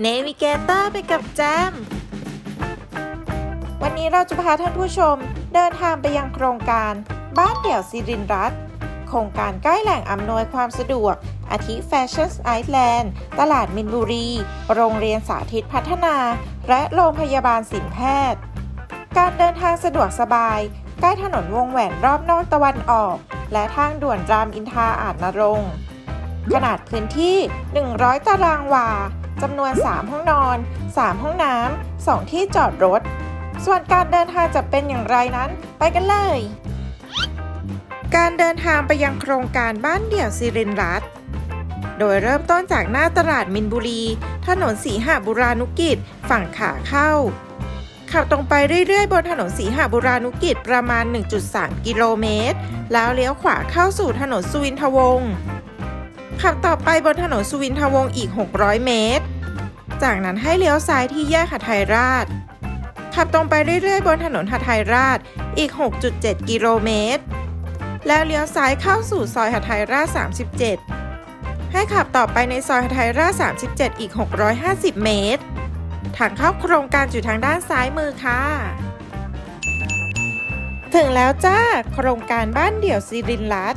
เนวิเกเตอร์ไปกับแจม วันนี้เราจะพาท่านผู้ชมเดินทางไปยังโครงการบ้านเดี่ยวสิรินรัตโครงการใกล้แหล่งอำนวยความสะดวก อาทิแฟชั่นไอแลนด์ ตลาดมินบุรี โรงเรียนสาธิตพัฒนา และโรงพยาบาลสินแพทย์ การเดินทางสะดวกสบาย ใกล้ถนนวงแหวนรอบนอกตะวันออก และทางด่วนรามอินทราอาจนรงขนาดพื้นที่ 100 ตารางวา จำนวน 3 ห้องนอน 3 ห้องน้ำ 2 ที่จอดรถ ส่วนการเดินทางจะเป็นอย่างไรนั้น ไปกันเลย การเดินทางไปยังโครงการบ้านเดี่ยวสิรินรัตน์โดยเริ่มต้นจากหน้าตลาดมินบุรี ถนนสีหบุรานุกิจ ฝั่งขาเข้า ขับตรงไปเรื่อยๆ บนถนนสีหบุรานุกิจประมาณ 1.3 กิโลเมตร แล้วเลี้ยวขวาเข้าสู่ถนนสุวินทวงศ์ขับต่อไปบนถนนสุวินทวงศ์อีก 600 เมตร จากนั้นให้เลี้ยวซ้ายที่แยกหทัยราช ขับตรงไปเรื่อยๆ บนถนนหทัยราชอีก 6.7 กิโลเมตร แล้วเลี้ยวซ้ายเข้าสู่ซอยหทัยราช 37 ให้ขับต่อไปในซอยหทัยราช 37 อีก 650 เมตรทางเข้าโครงการอยู่ทางด้านซ้ายมือค่ะ ถึงแล้วจ้า โครงการบ้านเดี่ยวสิรินรัต